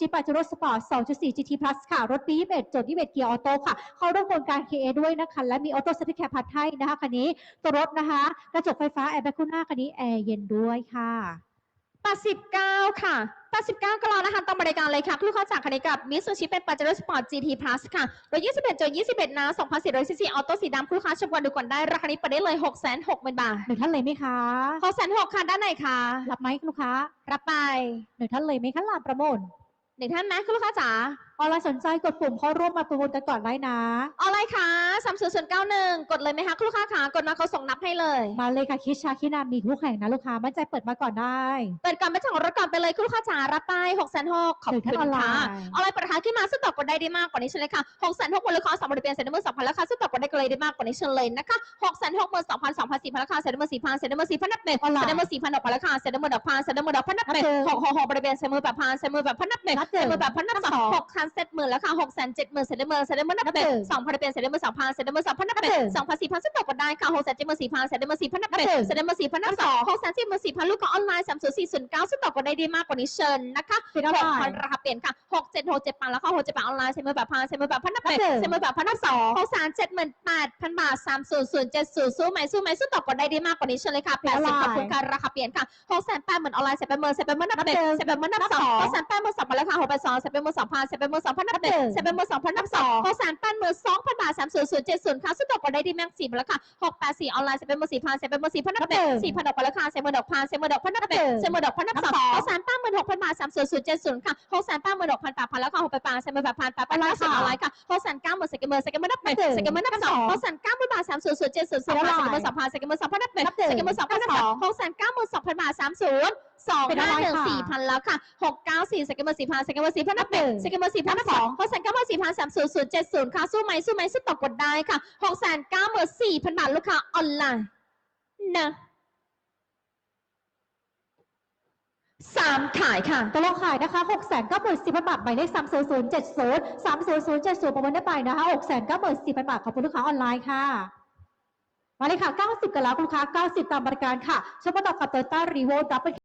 ชิปาจโรสปอร์ต 2.4 GT Plus ค่ะ รถปี21จด21เกียร์ออโต้ค่ะ เข้าร่วมโครงการ KA ด้วยนะคะ และมีออโต้สติแคร์พัดให้นะคะคันนี้ตัวรถนะคะ กระจกไฟฟ้าแอร์แบ็คคู่หน้าคันนี้แอร์เย็นด้วยค่ะ89 ค่ะ 89ก็รอนะคะต้องบริการเลยค่ะ ลูกค้าจากคันนี้กับมิสูชิเป็นปัจจุบันสปอร์ต GT Plus ค่ะรถ21จด21นะ2,400ซีซีออโต้สีดำลูกค้าชมกันดูก่อนได้ ราคานี้เปิดได้เลย 660,000 บาทหนึ่งท่านเลยไหมคะ660,000ค่ะด้านไหนคะ รับไหมลูกค้า รับไปหนึ่งท่านเลยไหมคะลานประมูล หนึ่งท่านไหมคุณลูกค้าจ๋าออนไลน์สนใจกดปุ่มเข้าร่วมมาประมูลกันก่อนได้นะออนไลน์ค่ะ30091กดเลยไหมคะคุณลูกค้าค่ะกดมาเขาส่งนับให้เลย มาเลยค่ะคิดชาคินามีคู่แข่งนะลูกค้ามั่นใจเปิดมาก่อนได้ เปิดก่อนไปของรถก่อนไปเลยคุณลูกค้าจ๋ารับไป6 6 0 0ขอบหรือคุท่านณออนไลค่ะน์ออนไลน์ เปิดราคาขึ้นมาซึ่งตอกดได้ได้มากกว่านี้เชิญเลยค่ะ6 6 0 0 0มูลค่าสองบริเวณเซ็นเตอร์เมอร์สองพันราคาซึ่งตอกดได้ก็เลยได้มากกว่านี้เชิญเลยนะคะ6 6 0 0 0 2,000 2,000 4,000ราคาเซ็นเตอร์เมอร์4,000เซ็นเตอร์เมอร์4,000นับหนึ่งออนไลเซ็นน์เตอร์เมอร์4,000ดอกพันราคาเซ็นเตอร์เมอร์ดอกพันเซ็นเตอร์เมอร์ดอกพันนับหนึ่งนับหกหกหกบริเวณเซ็นเตอร์เมอร์แบบพันเซ็นเตอร์เมอร์แบบพันนับหนึ่งนับหนึ่เซ็นงเตอร์เมอร์แบบพันนับสองหกพันเซ็ตหมื่นราคา6 7 0 0 0 0เซ็นเตอร์เมอร์เซ็นเตอร์เมอร์นับหนึ่งสองพันเป็นเซ็นเตอร์เมอร์สองพันเซ็นเตอร์เมอร์สองพันนับหนึ่งสองพันสี่พันซึ่งตอกดได้ค่ะหกแสนเจ็ดหมื่นสี่พันเซ็นเตอร์เมอร์สี่พันนับหนึ่งเซ็นเตอร์เมอร์สี่พันนับสองหกแสนสี่หมื่นสี่พันลูกค้าออนไลน์สามศูนย์สี่ศูนย์เก้าซึ่งตอกดได้ดีมากกว่านี้เชิญนะคะหกพันราคาเปลี่ยนค่ะหกเจ็ดหกเจ็ดพันแล้วก็หกเจ็ดพันออนไลน์เซ็นเมอร์แบบพันเซ็นเมอร์แบบพันนับหนึ่งนับหนึ่งเซ็นเมอร์แบบพันนับสองหกแสนเจ็ดหมื่นแปดพันบาทสามศูนย์ศูนย์เจ็ดศูนย์สู้ไหมสู้ไหมซึ่งตอบกดได้ดีมากกว่านี้เชิญเลยค่ะแปดสิบขอบคุณค่ะราคาเปลี่ยนค่ะหกแสนแปดหมื่นออนไลน์เซ็นเป็นเมอร์เซ็นเป็นเมอร์นับหนึ่งเซ็นเป็นเมอร์นับสองหกแสนแปดหมื่นสองพันราคาหกแปดสองเซ็นเป็นเมอร์สองพันเซ็นเป็นเมอร์สองพันนับหนึ่งเซ็นเป็นเมอร์สองพันนับสองหกแสนแปดหมื่นสองพันบาทสามศูนย์ศูนย์เจ็ดศูนย์ค่ะซึ่งตอบกดได้ดีมากสี่พันราคาหกแปดสี่ออนไลน์เซ็นเป็นเมอร์สี่พันเซ็นเป็นเมอร์สี่พันนับหนึ่งสี่พันดอกพันราคาเซ็นเมอร์ดอกพันเซ็นเมอร์ดอกพันนับหนึ่งเซ็นเมอร์ดอกพันนับสองหกแสนแปดหมื่นหกพันบาทสามศูนย์ศูนย์เจ็ดศูนย์ค่ะหกแสนแปดหมื่นหกพันแปดพันแล้วค่ะหกแปดพันเซ็นเมแบบพันแปดพันแล้วค่ะออนไลน์ค่ะหกแสนเก้าหมื่นเซ็นเมอร์เซ็นเมอร์นับหนึ่งเซ็นเมอร์นับสองหกแสนเก้าหมื่นบาทสามศูนย์ศูนย์เจ็ดศูนย์สองพันเซ็นเมอร์สองพันเซ็นเมอร์สองพันนับหนึ่งนับหนึ่เซ็นเมอร์สองพันสองหกแสนเก้าหมื่นสองพันบาทสามศูนย์สองเป็นห้าหนึ่งสี่พันแล้วค่ะหกเก้าสี่เซ็นเมอร์สี่พันเซ็นเมอร์สี่พันนับหนึ่งเซ็นเมอร์สี่พันนับสองหกแสนเก้าหมื่นสี่พันสามศูนย์ศูนย์เจ็ดศูนย์ค่ะสู้ไหมสู้ไหมสู้ตกกดได้ค่ะหกแสนเก้าหมื่นสี่พันบาทลูกค้าออนไลน์นะ สามขายค่ะ ตกลงขายนะคะ6 9 4 0 0 0บาทหมายเลข30070 30070ประเมินได้ไปนะคะ6 9 4 0 0 0บาทขอบคุณลูกค้าออนไลน์ค่ะ มาเลยค่ะ 90 กันแล้วคุณลูกค้า 90 ตามบริการค่ะเฉพาะต่อกับโตโยต้ารีโวดับเบิล